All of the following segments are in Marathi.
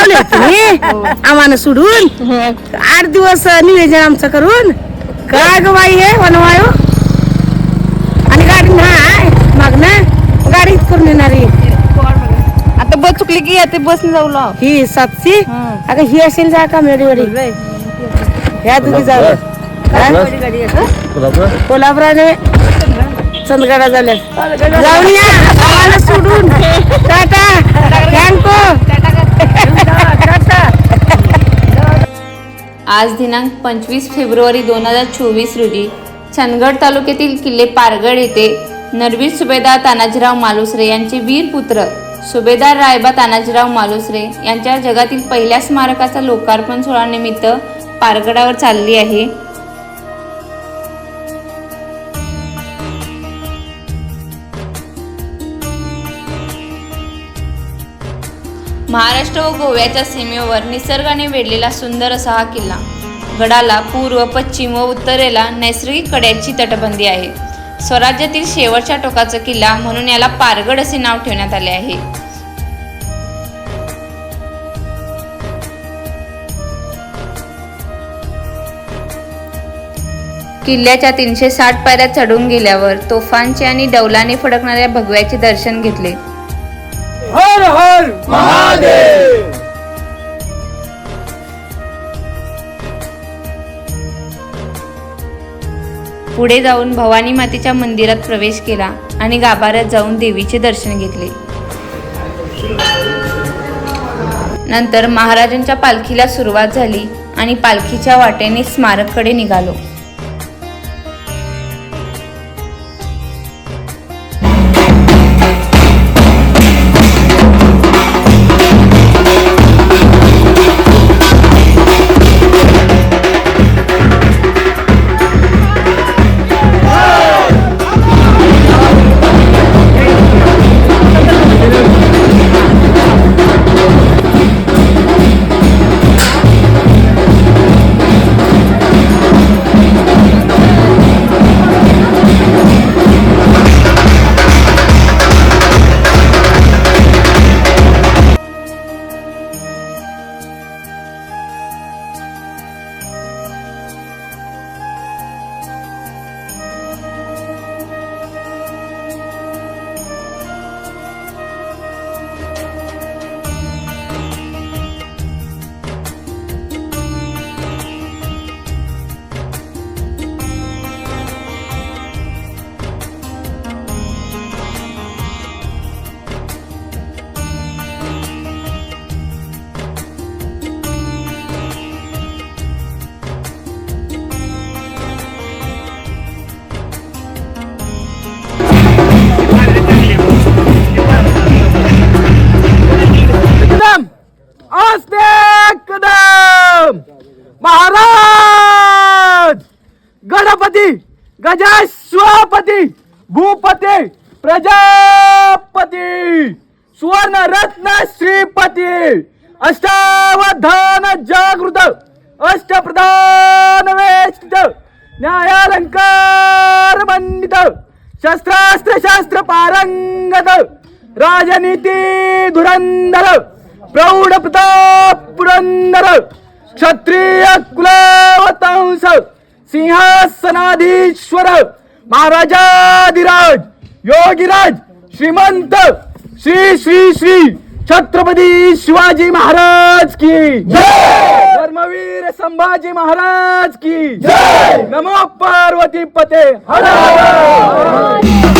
लावले तुम्ही आम्हाला सोडून? आठ दिवस निवेदन आमचं करून? काय ग बाई हे वनवायो? आणि गाडी नाही मागणं गाडी करून येणारी आता बस चुकली की ते बस जाऊ लाव. ही सातशे अगं ही असेल जा का मेडीवडी? ह्या. तुम्ही जाऊ कोल्हापुराने चंदगडा झाल्या जाऊन या आम्हाला सोडून. टाटा थँको आज दिनांक पंचवीस फेब्रुवारी दोन हजार चोवीस रोजी चंदगड तालुक्यातील किल्ले पारगड येथे नरवीर सुभेदार तानाजीराव मालुसरे यांचे वीर पुत्र सुभेदार रायबा तानाजीराव मालुसरे यांच्या जगातील पहिल्या स्मारकाचा लोकार्पण सोहळ्यानिमित्त पारगडावर चालली आहे. महाराष्ट्र व गोव्याच्या सीमेवर निसर्गाने वेढलेला सुंदर असा हा किल्ला. गडाला पूर्व पश्चिम व उत्तरेला नैसर्गिक कड्याची तटबंदी आहे. स्वराज्यातील शेवटच्या टोकाचा किल्ला म्हणून याला पारगड असे नाव ठेवण्यात आले आहे. किल्ल्याच्या तीनशे साठ पायऱ्या चढून गेल्यावर तोफांचे आणि डौलाने फडकणाऱ्या भगव्याचे दर्शन घेतले. हर हर महादेव। पुढे जाऊन भवानी मातेच्या मंदिरात प्रवेश केला आणि गाभाऱ्यात जाऊन देवीचे दर्शन घेतले. नंतर महाराजांच्या पालखीला सुरुवात झाली आणि पालखीच्या वाटेने स्मारककडे निघालो. गजास्वपती भूपती प्रजापती सुवर्ण रत्न श्रीपती अष्टावधान जागृत अष्टप्रधान वेष्टित न्यायालंकार मंडित शस्त्रास्त्र शास्त्र पारंगत राजनीती धुरंधर प्रौढ प्रताप पुरंदर क्षत्रिय कुलावतांस सिंहासनाधीश्वर महाराजाधिराज योगीराज श्रीमंत श्री श्री श्री छत्रपती शिवाजी महाराज की धर्मवीर संभाजी महाराज की नमो पार्वती पते हर हर!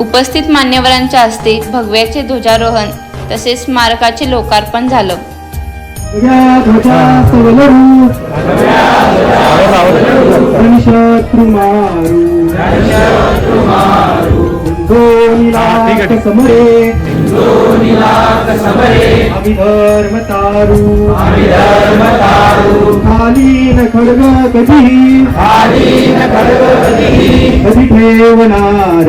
उपस्थित मान्यवरांच्या हस्ते भगव्याचे ध्वजारोहण तसेच स्मारकाचे लोकार्पण झालं. या ध्वजा सवलरू शत्रु खाली न खडग कधी कधी ठेवणार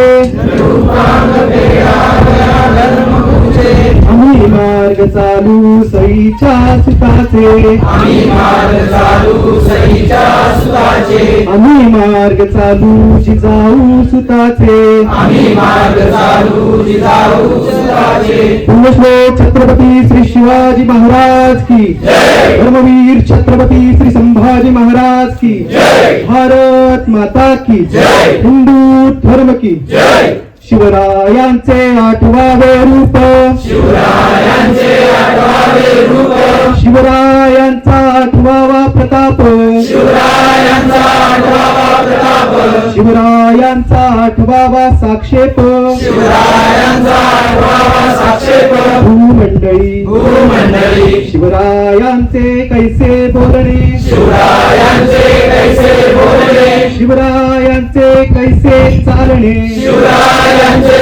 मार्ग चालू सईच्या सुताचे. आम्ही मार्ग चालू जिजाऊ सुताचे. पुण्यश्लोक छत्रपती श्री शिवाजी महाराज की. धर्मवीर छत्रपती श्री संभाजी महाराज की. भारत माता की. हिंदू धर्म की. शिवरायांचे आठवावे रूप. शिवरायांचे आठवावे रूप शिवरायांचा आठवावा प्रताप. शिवरायांचा आठवावा साक्षेप. भूमंडळी. शिवरायांचे कैसे बोलणे? शिवरायांचे कैसे चालणे? शिवरायांची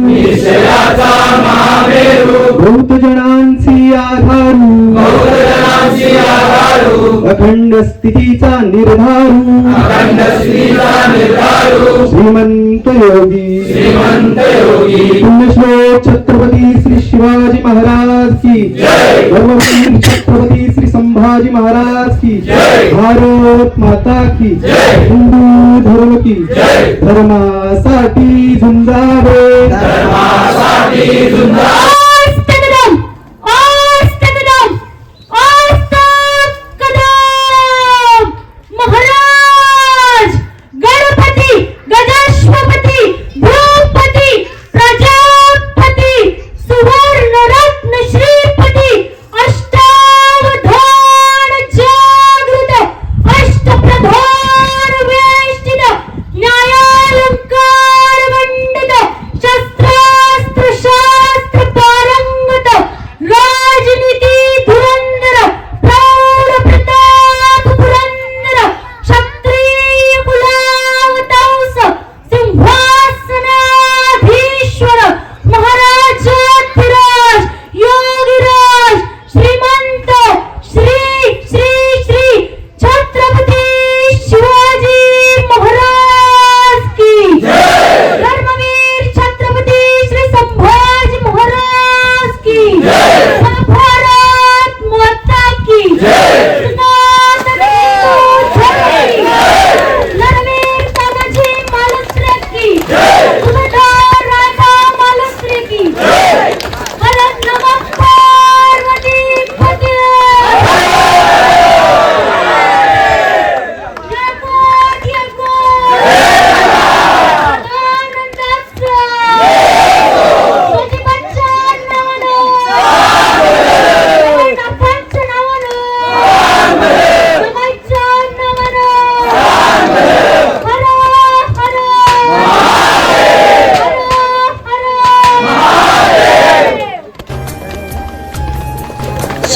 अखंड स्थितीचा निर्धारू। श्रीमंत योगी। पुण्यश्लोक छत्रपती श्री शिवाजी महाराज की। धर्मवीर छत्रपती श्री संभाजी महाराज की। भारत माता की। हिंदू धर्म की। धर्मासाठी झुंजावे। महाराज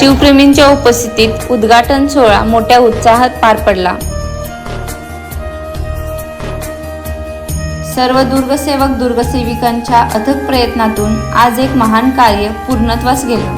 शिवप्रेमींच्या उपस्थितीत उद्घाटन सोहळा मोठ्या उत्साहात पार पडला. सर्व दुर्गसेवक दुर्गसेविकांच्या अथक प्रयत्नातून आज एक महान कार्य पूर्णत्वास गेलं.